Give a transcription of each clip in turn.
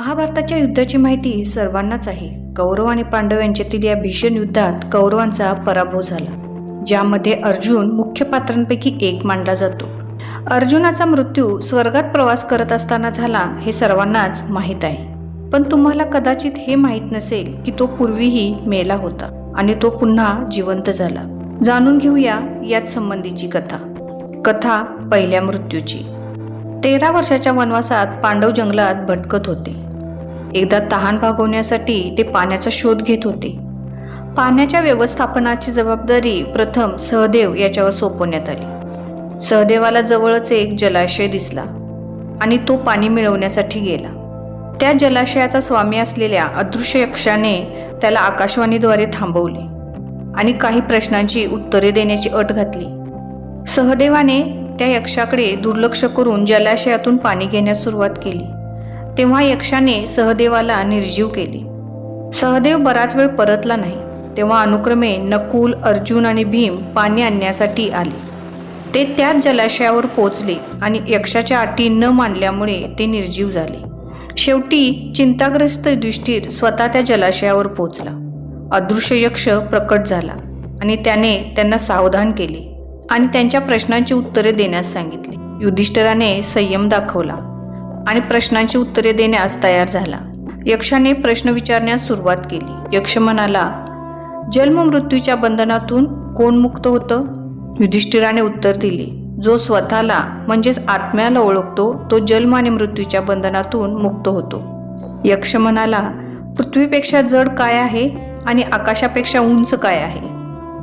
महाभारताच्या युद्धाची माहिती सर्वांनाच आहे. कौरव आणि पांडव यांच्यातील या भीषण युद्धात कौरवांचा पराभव झाला ज्यामध्ये अर्जुन मुख्य पात्रांपैकी एक मानला जातो. अर्जुनाचा मृत्यू स्वर्गात प्रवास करत असताना झाला हे सर्वांनाच माहीत आहे. पण तुम्हाला कदाचित हे माहीत नसेल की तो पूर्वीही मेला होता आणि तो पुन्हा जिवंत झाला. जाणून घेऊया याच संबंधीची कथा. कथा पहिल्या मृत्यूची. तेरा वर्षाच्या वनवासात पांडव जंगलात भटकत होते. एकदा तहान भागवण्यासाठी ते पाण्याचा शोध घेत होते. पाण्याच्या व्यवस्थापनाची जबाबदारी प्रथम सहदेव याच्यावर सोपवण्यात आली. सहदेवाला जवळच एक जलाशय दिसला आणि तो पाणी मिळवण्यासाठी गेला. त्या जलाशयाचा स्वामी असलेल्या अदृश्य यक्षाने त्याला आकाशवाणीद्वारे थांबवले आणि काही प्रश्नांची उत्तरे देण्याची अट घातली. सहदेवाने त्या यक्षाकडे दुर्लक्ष करून जलाशयातून पाणी घेण्यास सुरुवात केली. तेव्हा यक्षाने सहदेवाला निर्जीव केले. सहदेव बराच वेळ परतला नाही. तेव्हा अनुक्रमे नकुल अर्जुन आणि भीम पाणी आणण्यासाठी आले. ते त्याच जलाशयावर पोचले आणि यक्षाच्या अटी न मांडल्यामुळे ते निर्जीव झाले. शेवटी चिंताग्रस्त युधिष्ठिर स्वतः त्या जलाशयावर पोचला अदृश्य यक्ष प्रकट झाला आणि त्याने त्यांना सावधान केले आणि त्यांच्या प्रश्नांची उत्तरे देण्यास सांगितले. युधिष्ठिराने संयम दाखवला. आणि प्रश्नांची उत्तरे देण्यास तयार झाला. यक्षाने प्रश्न विचारण्यास सुरुवात केली. यक्ष म्हणाला जन्म मृत्यूच्या बंधनातून कोण मुक्त होतं? युधिष्ठिराने उत्तर दिले जो स्वतःला म्हणजेच आत्म्याला ओळखतो तो जन्म आणि मृत्यूच्या बंधनातून मुक्त होतो. यक्ष म्हणाला पृथ्वीपेक्षा जड काय आहे आणि आकाशापेक्षा उंच काय आहे?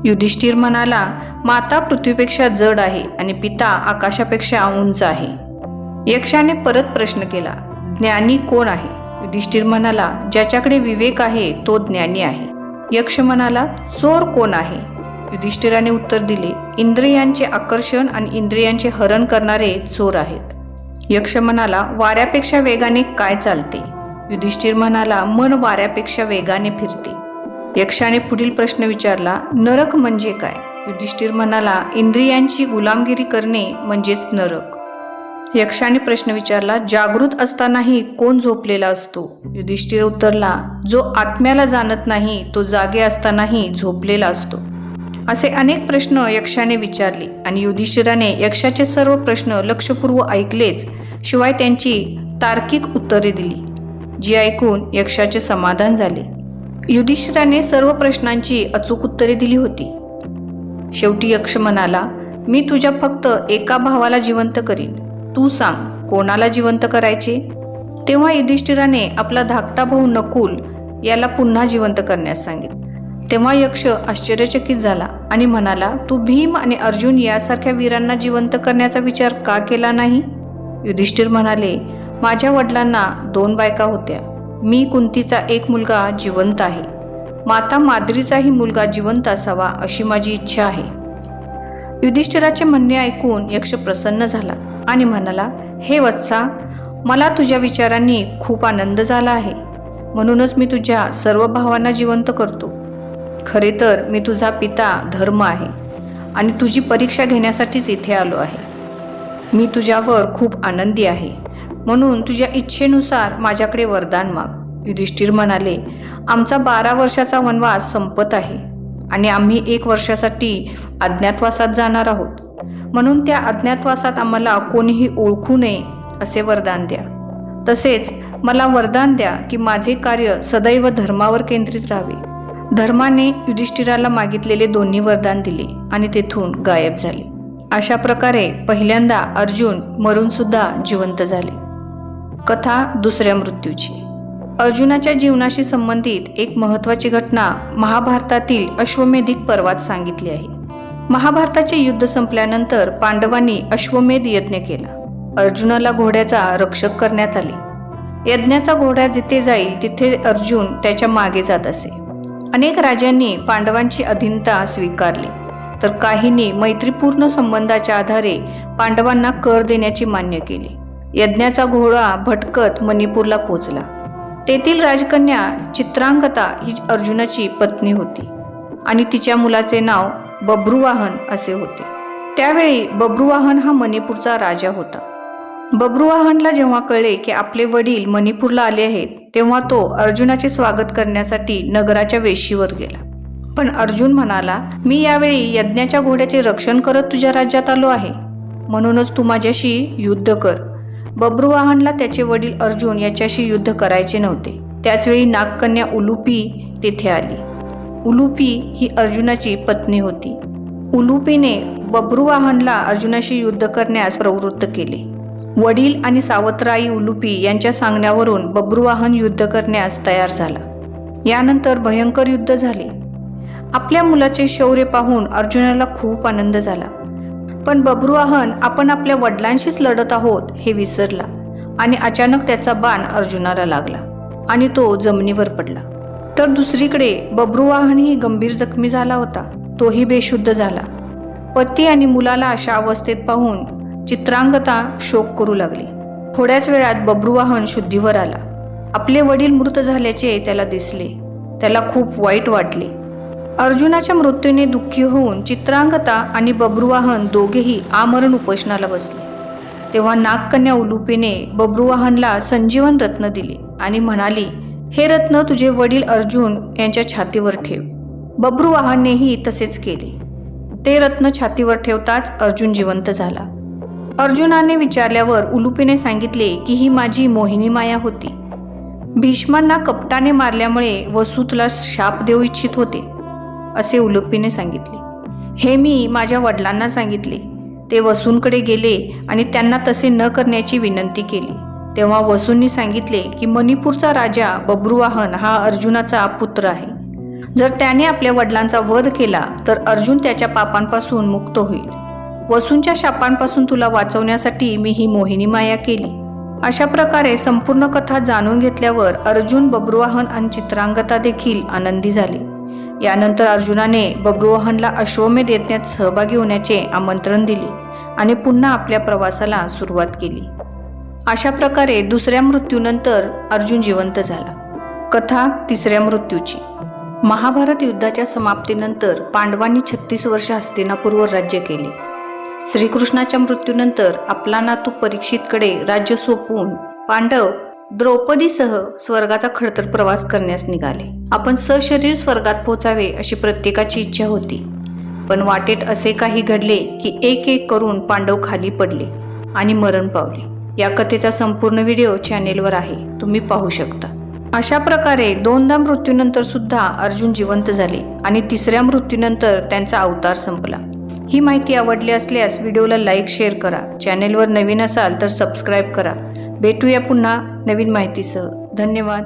युधिष्ठिर म्हणाला माता पृथ्वीपेक्षा जड आहे आणि पिता आकाशापेक्षा उंच आहे. यक्षाने परत प्रश्न केला ज्ञानी कोण आहे? युधिष्ठिर म्हणाला ज्याच्याकडे विवेक आहे तो ज्ञानी आहे. यक्ष म्हणाला चोर कोण आहे? युधिष्ठिराने उत्तर दिले इंद्रियांचे आकर्षण आणि इंद्रियांचे हरण करणारे चोर आहेत. यक्ष म्हणाला वाऱ्यापेक्षा वेगाने काय चालते? युधिष्ठिर म्हणाला मन वाऱ्यापेक्षा वेगाने फिरते. यक्षाने पुढील प्रश्न विचारला नरक म्हणजे काय? युधिष्ठिर म्हणाला इंद्रियांची गुलामगिरी करणे म्हणजेच नरक. यक्षाने प्रश्न विचारला जागृत असतानाही कोण झोपलेला असतो? युधिष्ठिर उत्तरला जो आत्म्याला जाणत नाही तो जागे असतानाही झोपलेला असतो. असे अनेक प्रश्न यक्षाने विचारले आणि युधिष्ठिराने यक्षाचे सर्व प्रश्न लक्षपूर्व ऐकलेच शिवाय त्यांची तार्किक उत्तरे दिली जी ऐकून यक्षाचे समाधान झाले. युधिष्ठिराने सर्व प्रश्नांची अचूक उत्तरे दिली होती. शेवटी यक्ष म्हणाला मी तुझ्या फक्त एका भावाला जिवंत करीन. तू सांग कोणाला जिवंत करायचे? तेव्हा युधिष्ठिराने आपला धाकटा भाऊ नकुल याला पुन्हा जिवंत करण्यास सांगितले. तेव्हा यक्ष आश्चर्यचकित झाला आणि म्हणाला तू भीम आणि अर्जुन यासारख्या वीरांना जिवंत करण्याचा विचार का केला नाही? युधिष्ठिर म्हणाले माझ्या वडिलांना दोन बायका होत्या. मी कुंतीचा एक मुलगा जिवंत आहे. माता माद्रीचाही मुलगा जिवंत असावा अशी माझी इच्छा आहे. युधिष्ठिराचे म्हणणे ऐकून यक्ष प्रसन्न झाला आणि म्हणाला हे वत्सा मला तुझ्या विचारांनी खूप आनंद झाला आहे. म्हणूनच मी तुझ्या सर्व भावांना जिवंत करतो. खरे तर मी तुझा पिता धर्म आहे आणि तुझी परीक्षा घेण्यासाठीच इथे आलो आहे. मी तुझ्यावर खूप आनंदी आहे. म्हणून तुझ्या इच्छेनुसार माझ्याकडे वरदान माग. युधिष्ठिर म्हणाले आमचा बारा वर्षाचा वनवास संपत आहे. आणि आम्ही एक वर्षासाठी अज्ञातवासात जाणार आहोत. म्हणून त्या अज्ञातवासात आम्हाला कोणीही ओळखू नये असे वरदान द्या. तसेच मला वरदान द्या की माझे कार्य सदैव धर्मावर केंद्रित राहावे. धर्माने युधिष्ठिराला मागितलेले दोन्ही वरदान दिले आणि तेथून गायब झाले. अशा प्रकारे पहिल्यांदा अर्जुन मरून सुद्धा जिवंत झाले. कथा दुसऱ्या मृत्यूची. अर्जुनाच्या जीवनाशी संबंधित एक महत्त्वाची घटना महाभारतातील अश्वमेधिक पर्वात सांगितली आहे. महाभारताचे युद्ध संपल्यानंतर पांडवांनी अश्वमेध यज्ञ केला. अर्जुनाला घोड्याचा रक्षक करण्यात आले. यज्ञाचा घोडा जिथे जाईल तिथे अर्जुन त्याच्यामागे जात असे. अनेक राजांनी पांडवांची अधीनता स्वीकारली. तर काहींनी मैत्रीपूर्ण संबंधाच्या आधारे पांडवांना कर देण्याची मान्य केली. यज्ञाचा घोडा भटकत मणिपूरला पोचला. तेथील राजकन्या चित्रांगता ही अर्जुनाची पत्नी होती आणि तिच्या मुलाचे नाव बब्रुवाहन असे होते. त्यावेळी बब्रुवाहन हा मणिपूरचा राजा होता. बब्रुवाहनला जेव्हा कळले की आपले वडील मणिपूरला आले आहेत तेव्हा तो अर्जुनाचे स्वागत करण्यासाठी नगराच्या वेशीवर गेला. पण अर्जुन म्हणाला मी यावेळी यज्ञाच्या घोड्याचे रक्षण करत तुझ्या राज्यात आलो आहे. म्हणूनच तू माझ्याशी युद्ध कर. बब्रुवाहनला त्याचे वडील अर्जुन याच्याशी युद्ध करायचे नव्हते. त्याचवेळी नागकन्या उलुपी तेथे आली. उलुपी ही अर्जुनाची पत्नी होती. उलुपीने बब्रुवाहनला अर्जुनाशी युद्ध करण्यास प्रवृत्त केले. वडील आणि सावत्राई उलुपी यांच्या सांगण्यावरून बब्रुवाहन युद्ध करण्यास तयार झाला. यानंतर भयंकर युद्ध झाले. आपल्या मुलाचे शौर्य पाहून अर्जुनाला खूप आनंद झाला. पण बब्रुवाहन आपण आपल्या वडिलांशीच लढत आहोत हे विसरला. आणि अचानक त्याचा बाण अर्जुनाला लागला आणि तो जमिनीवर पडला. तर दुसरीकडे बब्रुवाहनही गंभीर जखमी झाला होता. तोही बेशुद्ध झाला. पती आणि मुलाला अशा अवस्थेत पाहून चित्रांगता शोक करू लागली. थोड्याच वेळात बब्रुवाहन शुद्धीवर आला. आपले वडील मृत झाल्याचे त्याला दिसले. त्याला खूप वाईट वाटले. अर्जुनाच्या मृत्यूने दुःखी होऊन चित्रांगता आणि बब्रुवाहन दोघेही आमरण उपोषणाला बसले. तेव्हा नागकन्या उलुपीने बब्रुवाहनला संजीवन रत्न दिले आणि म्हणाली हे रत्न तुझे वडील अर्जुन यांच्या छातीवर ठेव. बब्रुवाहननेही तसेच केले. ते रत्न छातीवर ठेवताच अर्जुन जिवंत झाला. अर्जुनाने विचारल्यावर उलुपीने सांगितले की ही माझी मोहिनी माया होती. भीष्मांना कपटाने मारल्यामुळे वसू तुला शाप देऊ इच्छित होते. असे उलुप्पीने सांगितले. हे मी माझ्या वडिलांना सांगितले. ते वसूंकडे गेले आणि त्यांना तसे न करण्याची विनंती केली. तेव्हा वसूंनी सांगितले की मणिपूरचा राजा बब्रुवाहन हा अर्जुनाचा पुत्र आहे. जर त्याने आपल्या वडिलांचा वध केला तर अर्जुन त्याच्या पापांपासून मुक्त होईल. वसूंच्या शापांपासून तुला वाचवण्यासाठी मी ही मोहिनी माया केली. अशा प्रकारे संपूर्ण कथा जाणून घेतल्यावर अर्जुन बब्रुवाहन आणि चित्रांगता देखील आनंदी झाली. यानंतर अर्जुनाने बब्रुवाहनला अश्वमेध यज्ञात सहभागी होण्याचे आमंत्रण दिले आणि पुन्हा आपल्या प्रवासाला सुरुवात केली. अशा प्रकारे दुसऱ्या मृत्यूनंतर अर्जुन जिवंत झाला. कथा तिसऱ्या मृत्यूची. महाभारत युद्धाच्या समाप्तीनंतर पांडवांनी छत्तीस वर्ष हस्तिनापूरवर राज्य केले. श्रीकृष्णाच्या मृत्यूनंतर आपला नातू परीक्षितकडे राज्य सोपवून पांडव द्रौपदीसह स्वर्गाचा खडतर प्रवास करण्यास निघाले. आपण सशरीर स्वर्गात पोचावे अशी प्रत्येकाची इच्छा होती. पण वाटेत असे काही घडले की एक एक करून पांडव खाली पडले आणि मरण पावले. या कथेचा संपूर्ण व्हिडिओ चॅनेलवर आहे. तुम्ही पाहू शकता. अशा प्रकारे दोनदा मृत्यूनंतर सुद्धा अर्जुन जिवंत झाले आणि तिसऱ्या मृत्यूनंतर त्यांचा अवतार संपला. ही माहिती आवडली असल्यास व्हिडिओला लाईक शेअर करा. चॅनेलवर नवीन असाल तर सबस्क्राईब करा. भेटूया पुन्हा नवीन माहितीसह. धन्यवाद.